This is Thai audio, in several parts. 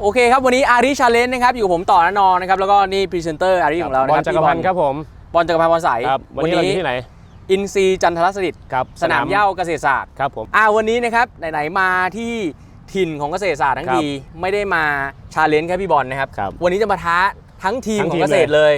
โอเคครับ วันนี้อารีชาเลนจ์นะครับ อยู่กับผมต่อนะนอนนะครับ แล้วก็นี่พรีเซนเตอร์อารีของเรานะบอคลรับจักรพันธ์ครับผมบอลจักรพันธ์วันใสครับวันนี้เราอยู่ที่ไหน อินซีย์จันทรสฤษดิ์ครับสนามเหย้าเกษตรศาสตร์ครับผมอ่าวันนี้นะครับไหนๆมาที่ถิ่นของเกษตรศาสตร์ทั้งครับทีไม่ได้มาชาเลนจ์แค่พี่บอลนะครับครับวันนี้จะมาท้าทั้งทีมทั้งขอทีงมเกษตรเลย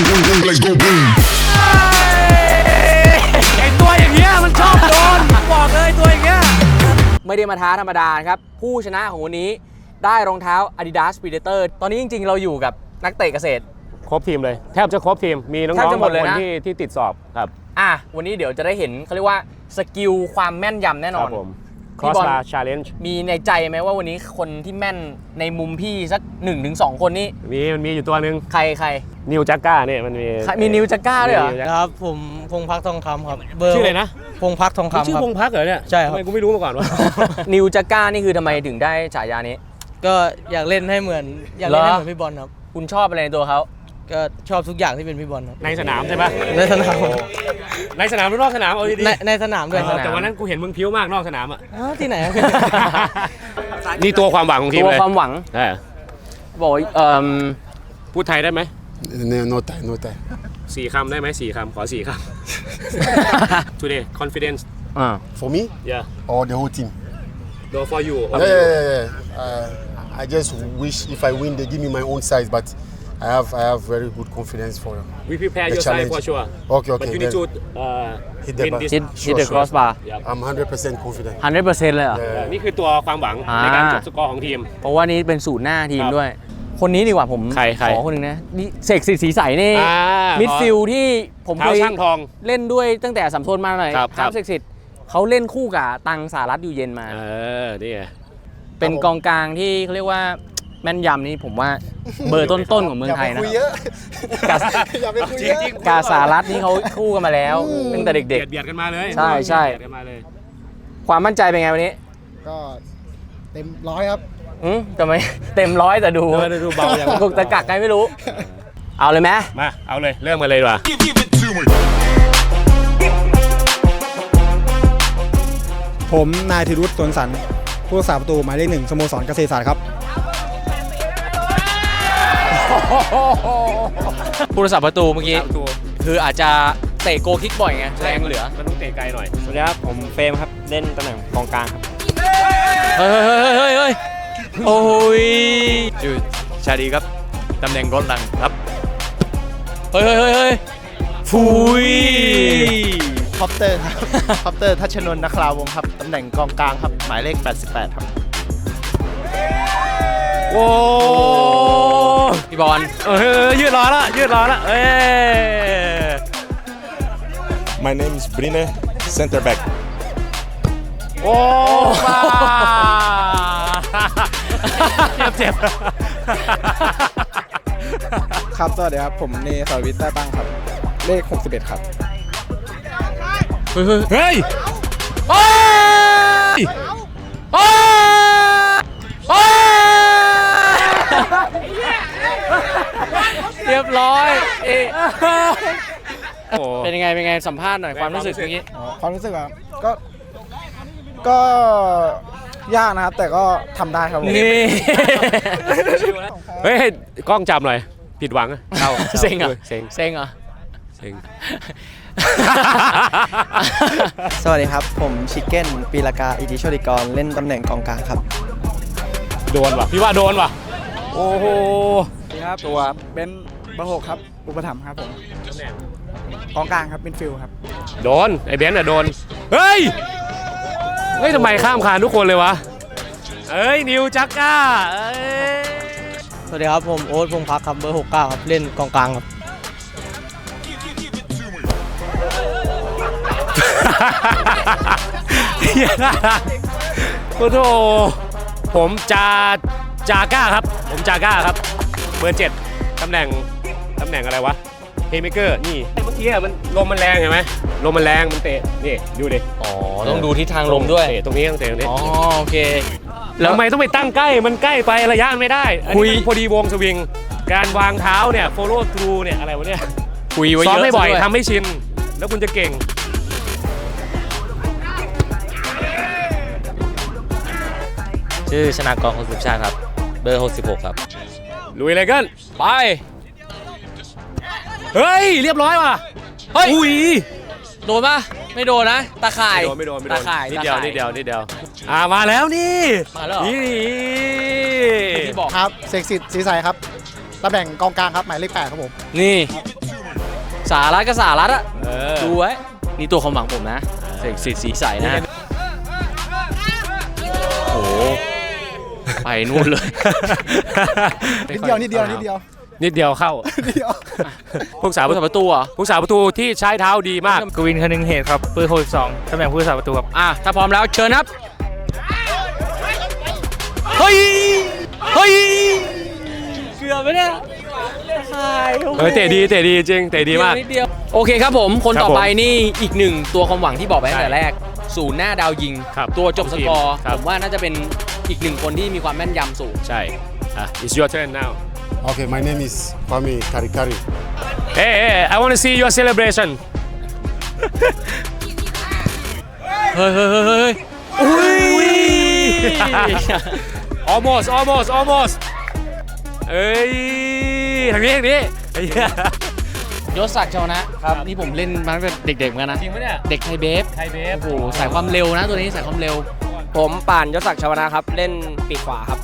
Let's go boom. ไอตัวอย่างเงี้ยมันชอบโดนบอกเลยตัวอย่างเงี้ยไม่ได้มาท้าธรรมดานะครับ ผู้ชนะของวันนี้ได้รองเท้า Adidas Predator ตอนนี้จริง ๆ เราอยู่กับนักเตะเกษตร ครบทีมเลย แทบจะครบทีมมีน้แทบองจะๆหมบาดงเลยคนนะ ที่ที่ติดสอบครับ อะวันนี้เดี๋ยวจะได้เห็นเขาเรียกว่าสกิลความแม่นยำแน่นคอรันบผม พี่ cross บอล bar challenge มีในใจไหมว่าวันนี้คนที่แม่นในมุมพี่สัก1นถึงสคนนี่มีมันมีอยู่ตัวหนึ่งใครใครนิวจักก้าเนี่ยมันมีใครมีนิวจักก้าด้วยเหรอมีนิวจักครับ ผมพงพักทองคำครับเบอร์ชื่ออะไรนะพงพักทองคำชื่อครับพงพักเหรอเนี่ยใช่ครับทำไมกูไม่รู้มาก่อนวะนิวจักก้านี่คือทำไมถึงได้ฉายานี้ ก็อยากเล่นให้เหมือนอยากเล่นให้เหรอเหมือนพี่บอลครับ คุณชอบอะไรในตัวเขาก็ชอบทุกอย่างที่เป็นพี่บอลครับในสนามใช่ปะในสนาม ในสนามหรือนอกสนามเอาดีๆในในสนามด้วยเออแต่วันนั้นกูเห็นมึงพิ้วมากนอกสนามอะ อ้าวที่ไหนครับนี่ตัวความหวังของทีมตัวเลยความหวังเออบอกว่าเอ่อพูดไทยได้ไหม No, no time, no time. สี่คำได้ไหมสี่คำขอสี่คำ today confidence อ่า For me yeah or the whole team? no for you Yeah, yeah, yeah. yeah. Uh, I just wish if I win, they give me my own size, but I have I have very good confidence for we prepare the your side challenge. for sure Okay, but okay. you need to then uh, Hit the win bar. this ฮิต Sure, ฮิตเดอะ sure. ครอสบาร์ yeah. I'm 100% confident. ฮันเดเปอร์เซ็นต์เลยเหรอ Yeah. นี่คือตัวความหวังอ่า ในการจบสกอร์ของทีม เพราะว่านี่เป็นสูตรหน้าทีมครับด้วย คนนี้ดีกว่าผมใครใครขอคนหนึ่งนะนี่เสกสิทธิ์สีใสนี่อ่ามิดฟิลด์ที่ผมเท้าเคยช่างทองเล่นด้วยตั้งแต่สัมทนมาหน่อยครับครับครับ เสกสิทธิ์เขาเล่นคู่กับตังสารัตอยู่เย็นมา เออนี่ไง เป็นกองกลางที่เขาเรียกว่าแม่นยำนี่ผมว่า เบอร์ต้นๆของเมืองไทยนะกาอย่าไปคุยเยอะกาสารัตนี่เขาคู่กันมาแล้วตั้งแต่เด็กเบียดเบียดกันมาเลยใช่ใช่เบียดกันมาเลยๆความมั่นใจเป็นไงวันนี้ ก็เต็มร้อยครับอืมทำไมเต็มร้อยแต่ดูเออดูเบาอย่างกุกตะกักไงไม่รู้ เอาเลยไหมมาเอาเลยเริ่มกันเลยดีกว่าผมนายธีรุตสวนสันผู้รักษาประตูหมายเลขหนึ่งสโมสรเกษตรศาสตร์ครับ ผู้รักษาประตูเมื่อกี้ ตัวคืออาจจะเตะโกคิกบ่อยไงแรงเหลือ มันต้องเตะไกลหน่อย สวัสดีครับ ผมเฟรมครับ เล่นตำแหน่งกองกลางครับ เฮ้ยเฮ้ยเฮ้ยเฮ้ยโอ้ยชื่อชาดีครับ ตำแหน่งรถหลังครับ เฮ้ยเฮ้ยเฮ้ยเฮ้ยฟุยคอปเตอร์ครับ คอปเตอร์ทัชนนท์นคราวงศ์ครับ ตำแหน่งกองกลางครับ หมายเลข 88 ครับ โอ้พี่บอลเออยืดล้อละยืดล้อละเอ้ย My name is Brine, center back. โอ้มาเจ็บเจ็บครับสวัสดีครับ ผมเนสรวิทย์แต้ตั้งครับ เลข 61 ครับ เฮ้ยโอ้ยโอ้ยโอ้ย เรียบร้อยเอ๊ะโอ้เป็นยังไงเป็นยังไงสัมภาษณ์หน่อยความรู้สึกเมื่อกี้ความรู้สึกอะก็ก็ยากนะครับ แต่ก็ทำได้ครับผม นี่ เฮ้ยให้กล้องจับหน่อย ผิดหวังอะเข้าเซ็งเหรอเซ็งเซ็งเหรอ เซ็ง สวัสดีครับ ผมชิคเก้นปีลากาอิทธิโชติกร เล่นตำแหน่งกองกลางครับ โดนว่ะ พี่ว่าโดนว่ะ โอ้โหครับตัวเป็นเบอร์หกครับ อุปถัมภ์ครับผมกองกลางครับเป็นฟิลครับ โดน ไอ้เบนซ์อะโดน เฮ้ย เฮ้ยทำไมข้ามคานทุกคนเลยวะ เอ้ย นิวจักก้าเอ้ยสวัสดีครับ ผมโอ๊ตพงพักครับเบอร์ 69 ครับเล่นกองกลางครับโอ้โหผมจา จาก้าครับ ผมจาก้าครับเบอร์เจ็ดตำแหน่งตำแหน่งอะไรวะเพย์เมเกอร์นี่เมื่อกี้อะมันลมมันแรงเห็นไหมลมมันแรงมันเตะนี่ดูดิอ๋อ ต้องดูทิศทางลมด้วย เตะตรงนี้ต้องเตะตรงนี้อ๋อ โอเค แล้วทำไมต้องไปตั้งใกล้มันใกล้ไประยะมันไม่ได้อันคุนี้ยมันพอดีวงสวิง การวางเท้าเนี่ย follow through เนี่ยอะไรวะเนี่ยคุยไว้ซ้อมเยอะให้บ่อยซะด้วยทำให้ชิน แล้วคุณจะเก่ง ชื่อชนะกรของสุชาติครับ เบอร์ 66 ครับ ลุยเลยกัน ไป เฮ้ย เรียบร้อยว่ะ เฮ้ย อุ้ย โดนปะไม่โดนนะ ตาข่าย ไม่โดนไม่โดนไม่โดตานข่ายนิดเดียวตาข่า นิดเดียวนิดเดียวอ่ามาแล้วนี่มาแล้วเหรอ นี่ที่บอก ครับเสกสิทธิ์ศรีใสครับตำแหน่งกองกลางครับ หมายเลขแปดครับผม นี่ สารัฐก็สารัฐอะเออดูไว้ นี่ตัวความหวังผมนะ เสกสิทธิ์สีใสนะ โอ้โห ไปนู่นเลย นิดเดียวนิดเดียวนิดเดียวนิดเดียวเข้า นิดเดียวพวกสาวผู้สาประตูเหรอพวกสาวประตูที่ใช้เท้าดีมาก กวินคนึงเหตุครับเบอร์62ตำแหน่งผู้รักษาประตูครับ อะ ถ้าพร้อมแล้วเชิญครับ เฮ้ย เฮ้ย เกือบไปเนี่ยตายเฮ้ยเตะดีเตะดีจริงเตะดีมากนิดเดียวโอเคครับผม คนครับต่อผมไปนี่อีกหนึ่งตัวความหวังที่บอกไปตั้งแต่ใช่แรก ศูนย์หน้าดาวยิงครับตัวจบสกอร์ครับผมว่าน่าจะเป็น อีกหนึ่งคนที่มีความแม่นยำสูง ใช่อะ it's your turn now Okay, my name is Kwame Karikari. hey hey I want to see your celebration เฮ้ยเฮ้ยเฮ้ยเฮ้ยอุ้ย almost almost almost เอ้ยทางนี้ทางนี้ไอ้เหี้ยยศศักดิ์ชาวนะครับ นี่ผมเล่นมาตั้งแต่เด็กๆเหมือนกันนะ จริงปะเนี่ย เด็กไทยเบฟไทยเบฟโอ้โหสายความเร็วนะตัวนี้สายความเร็ว ผมป่านยศศักดิ์ชาวนะครับ เล่นปีกขวาครับ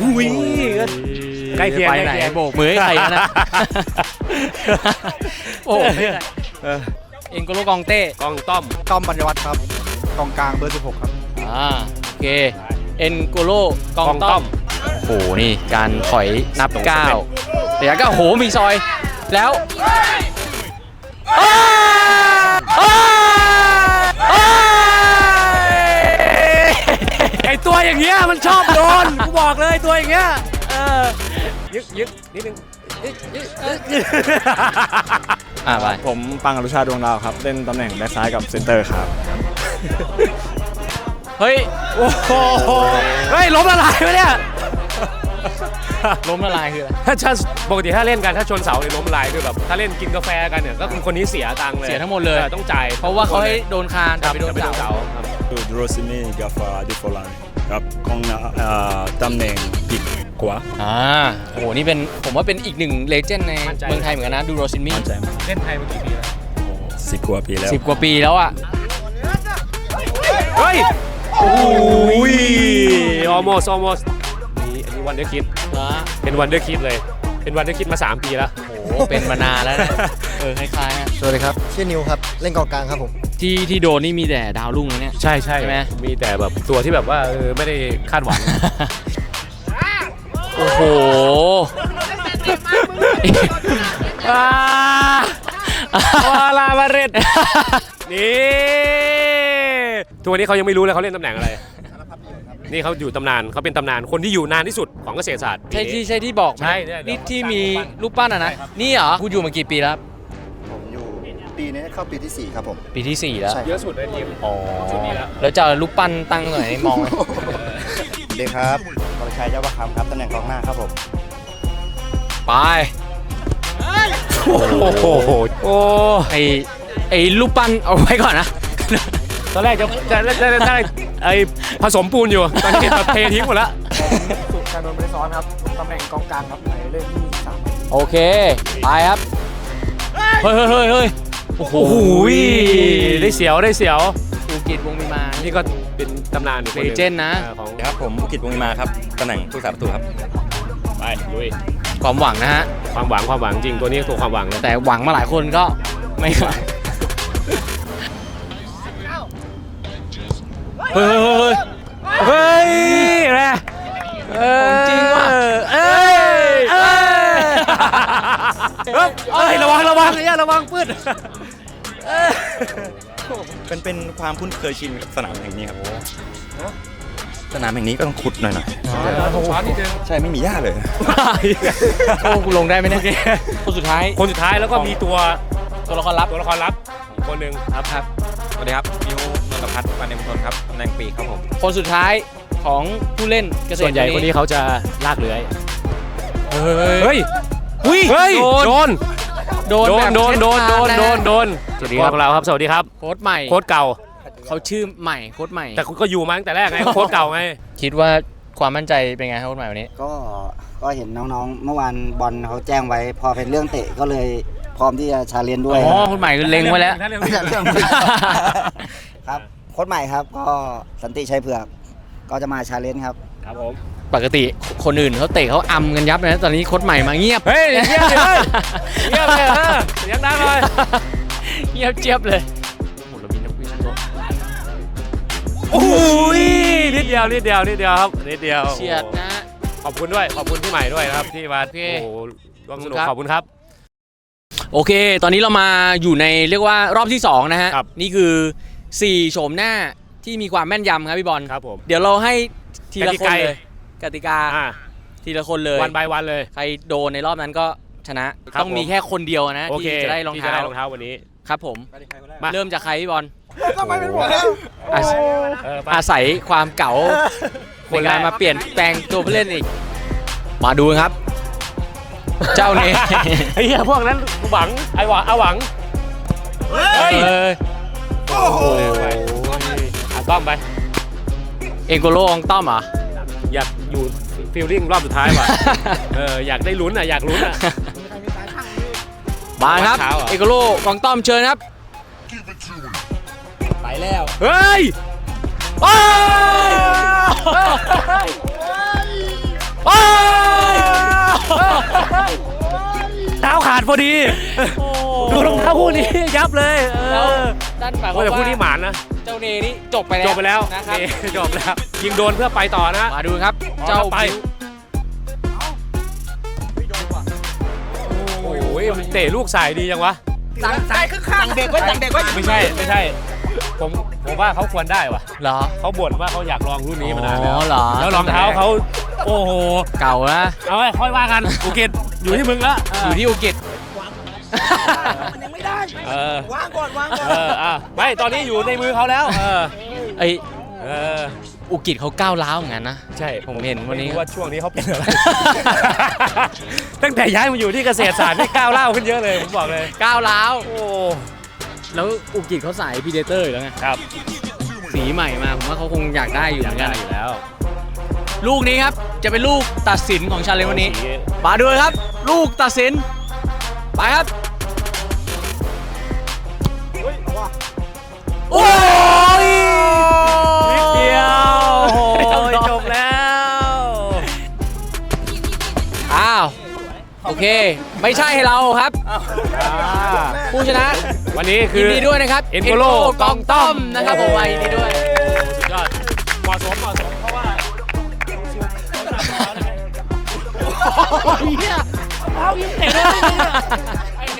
อุ้ยใกล้เคียงไปใกล้ไหนเคียง โบกมือให้ใครกันนะ โอ้ไม่ได้เอ็นโกโลกองเต้กองต้อมต้อมปัญญวัฒน์ครับกองกลางเบอร์ 16 ครับ อ่าโอเคเอ็นโกโลกองกองต้ต้ออมมโอ้โหนี่การถอยนับตรงก้าวสเต็ปแต่ก็โอ้โหมีซอยแล้วอ้าอ้าอ้ ตัวอย่างเงี้ยมันชอบโดนกูบอกเลยตัวอย่างเงี้ยเออยึกยึกนิดนึงยึกยึกยึกอ่าไปผมปังอรุชาดวงดาวครับ เล่นตำแหน่งแบ็คซ้ายกับเซนเตอร์ครับ เฮ้ยโอ้โหเฮ้ยล้มละลายไปเนี่ยล้มละลายคืออะไรถ้าถ้าปกติถ้าเล่นกันถ้าชนเสาเนี่ยล้มละลายคือแบบถ้าเล่นกินกาแฟกันเนี่ยก็คือคนนี้เสียตังค์เลยเสียทั้งหมดเลยต้องจ่ายเพราะว่าเขาให้โดนคานแต่ไปโดนจะไปโดนเสาครับดูโรซินีกับดิฟอลัน ครับของอ่าตำแหน่งปีกขวาอ่าโอ้โหนี่เป็นผมว่าเป็นอีกหนึ่งเลเจนด์ในมั่นใจ เมืองไทยเหมือนกันนะดูโรซินมี่มั่นใจไหมเล่นไทยมากี่ปีแล้วสิบกว่าปีแล้วสิบกว่าปีแล้วอะเฮ้ยโอ้ย almost almost นี่อันนี้วันเดอร์คิดนะเป็นวันเดอร์คิดเลย เป็นวันเดอร์คิดมา 3 ปีแล้ว โอ้โหเป็นมานานแล้วนะเออคล้ายๆอะสวัสดีครับ ชื่อนิวครับ เล่นกองกลางครับผม ที่ที่โดนนี่มีแต่ดาวรุ่งนะเนี่ย ใช่ใช่ใช่ไหม มีแต่แบบตัวที่แบบว่าเออไม่ได้คาดหวัง โอ้โหอ่าวาลามาเรตนี่ตัวนี้เขายังไม่รู้เลยเขาเล่นตำแหน่งอะไรนี่เขาอยู่ตำนานเขาเป็นตำนานคนที่อยู่นานที่สุดของเกษตรศาสตร์ ใช่ที่ใช่ที่บอกไหมใช่เนี่ยนี่ที่มีรูปปั้นอะนะ นี่เหรอกูอยู่มากี่ปีแล้วผมอยู่ ปีนี้เข้าปีที่ 4 ครับผมปีที่สี่แล้วใช่เยอะสุดในทีมอ๋อชุดนี้แล้วแล้วจะเอารูปปั้นตั้งตรงไหนมองไหมสวัสดีครับกรชัยเจ้าประคำครับตำแหน่งกองหน้าครับผมไปโอ้โหโอ้ไอไอรูปปั้นเอาไว้ก่อนนะ ตอนแรกจะจะจะจะจะไอผสมปูนอยู่ ตอนนี้แบบเททิ้งหมดแล้วสุชานนท์บริซ้อนครับตำแหน่งกองกลางครับหมายเลข23โอเค ไปครับ เฮ้ยเฮ้ยเฮ้ยเฮ้ย โอ้โหโอ้โหได้เสียวได้เสียว ภูกิจวงมีมานี่ก็เป็นตำนานอยู่คนหเลนึ่งเจนด์นะเออของครับผมกิตวงศ์มาครับตำแหน่งผู้สาประตูครับ ไปลุยความหวังนะฮะ ความหวังความหวังจริงตัวนี้ตัวความหวังเลยแต่หวังมาหลายคนก็ไม่ไหวเฮ้ยเฮ้ยเฮ้ยเฮ้ยนะของจริงว่ะเอ้ยเอ้ยเอ้ยเอ้ยระวังระวังไอ้เหี้ยระวังปืด เป็นเป็นความคุ้นเคยชินกับสนามแห่งนี้ครับสนามแห่งนี้ก็ต้องขุดหน่อยหน่อยช้อนนิดนึงใช่ไม่มีหญ้าเลยโอ้กูลงได้ไหมเนี่ยคนสุดท้ายคนสุดท้ายแล้วก็มีตัวตัวละครลับตัวละครลับอีกคนหนึ่งครับครับสวัสดีครับนิวนนทพัฒน์ปานเนมทนครับตำแหน่งปีกครับผมคนสุดท้ายของผู้เล่นเกษตรส่วนใหญ่คนนี้เขาจะลากเลื้อยเฮ้ยเฮ้ยอุ้ยเฮ้ยโดน โดนโดแบนบโดน โดน โดน เช็โดคานโดนสวัสดีครับของเราครับ สวัสดีครับ โค้ชใหม่โค้ชเก่า เขาชื่อใหม่โค้ชใหม่ แต่ก็อยู่มาตั้งแต่แรกไง โค้ชเก่าไง คิดว่าความมั่นใจเป็นไงครับโค้ชใหม่วันนี้ ก็ก็เห็นน้องๆ เมื่อวานบอลเขาแจ้งไว้ พอเป็นเรื่องเตะก็เลยพร้อมที่จะชาเลนจ์ด้วยอ๋อโค้ชใหม่คือเล็งไว้แล้ว ถ้าเรื่องไม่นี้ใช่เรื่องครับโค้ชใหม่ครับ ก็สันติชัยเผือก ก็จะมาชาเลนจ์ครับ ครับผม ปกติคนอื่นเขาเตะเขาอำกันยับเลยนะตอนนี้โค้ชใหม่มาเงียบเฮ้ยเงียบเลยเงียบเลยเออเสียงดังเลยเงียบเจี๊ยบเลยโอ้โหเรามีนักวิชาการโอ้ยนิดเดียวนิดเดียวนิดเดียวครับนิดเดียวเฉียดนะขอบคุณด้วยขอบคุณพี่ใหม่ด้วยนะครับที่มาโอเคโอ้โหร่วมสนุกขอบคุณครับขอบคุณครับโอเค ตอนนี้เรามาอยู่ในเรียกว่ารอบที่ 2 นะฮะครับนี่คือ 4 โฉมหน้าที่มีความแม่นยำครับพี่บอลครับผม เดี๋ยวเราให้ทีละคนกติกาเลย กติกาอ่าทีละคนเลยวันบายวันเลย ใครโดนในรอบนั้นก็ชนะ ครับต้องมีผม แค่คนเดียวนะโอเคที่จะได้รองที่เท้าจะได้รองเท้าวันนี้ ครับผม มา เริ่มจากใครพี่บอลทำไมเป็นผมแล้วอาศเออไป อาศัยความเก๋าคในนแรกการมาเปลี่ยนแปลงตัวผู้เล่นอีก มาดูครับ เจ้าเนไอ้เหี้ยพวกนั้นหวังไอ้หวังเอาหวังเฮ้ยเออโอ้โหอะต้อมไป เองโกโลองต้อมเหรอ อยากอยู่ฟิลลิ่งรอบสุดท้ายว่ะ เอออยากได้ลุ้นอะอยากลุ้นอะ มาครับ เช้าเหรอ เอกโลกองต้อมเชิญครับ ไปแล้วเฮ้ยโอ้ยโอ้ยเท้าขาดพอดี ดูรองเท้าคู่นี้ยับเลย เอแล้วอนั่นหมายความโอ้แต่ว่าคู่นี้หมานนะ เจ้าเนนี่จบไปแล้วจบไปแล้วนะครับนี่จบแล้ว ยิงโดนเพื่อไปต่อนะ มาดูครับอ๋อเจ้าไปโอ้ยมันเตะลูกสายดีจังวะสั่งเด็กไว้สั่งเด็กไว้ไม่ใช่ไม่ใช่ผมผมว่าเขาควรได้ว่ะเหรอเขาบ่นว่าเขาอยากลองรุ่นนี้มานานแล้วอ๋อเหรอแล้วรองเท้าเขาโอ้โหเก่านะเอาไว้ค่อยว่ากันอุกิตอยู่ที่มึงละอยู่ที่อุกิจ มันยังไม่ได้เออวางก่อนวางก่อนเอออะไม่ตอนนี้อยู่ในมือเขาแล้ว เออไอเอออุกิจเขาก้าวร้าวเหมือนกันนะ ใช่ผมเห็นวันนี้ ไม่รู้ว่าช่วงนี้เขาเป็นอะไร ตั้งแต่ย้ายมาอยู่ที่เกษตรศาสตร์นี่ก้าวเล่าวขึ้นเยอะเลยผมบอกเลย ก้าวร้าว โอ้แล้วอุกิจเขาสายพีเดเตอร์อยู่แล้วไงครับสีใหม่มาผมว่าเขาคงอยากได้อยู่เหมือนกัน อยู่แล้วลูกนี้ครับ จะเป็นลูกตัดสินของชาเลนจ์วันนี้ มาดูเลยครับ ลูกตัดสิน ไปครับ โอ้ยนิดเดียวโอ้โหจบแล้ว อ้าว โอเค ไม่ใช่ให้เราครับ ผู้ชนะ วันนี้คืยิอนดีด้วยนะครับเอ็นโกโลกองต้อมนะครับผมยินดีด้วย สุดยอดเหมาะสมเหมาะสมเพราะว่า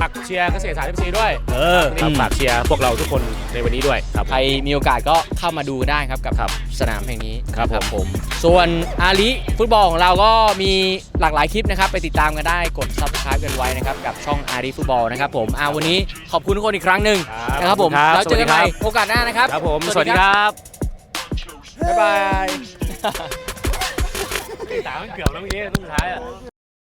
ฝากเชียร์เกษตรศาสตร์เอฟซีด้วยเออครับฝากเชียร์พวกเราทุกคนในวันนี้ด้วยครับ ใครมีโอกาสก็เข้ามาดูได้ครับกับครับสนามแห่งนี้ครับผมผม ส่วนอาลีฟุตบอลของเราก็มีหลากหลายคลิปนะครับ ไปติดตามกันได้กด subscribe กันไว้นะครับกับช่องอาลีฟุตบอลนะครับผมอาวันนี้ขอบคุณทุกคนอีกครั้งหนึ่งนะครับผมครับแล้วเจอกันใหม่สวัสดีครับโอกาสหน้านะครับครับผมสวัสดีครับบ๊ายบายตามันเกือบแล้วเมื่อกี้ทุกท้ายอะ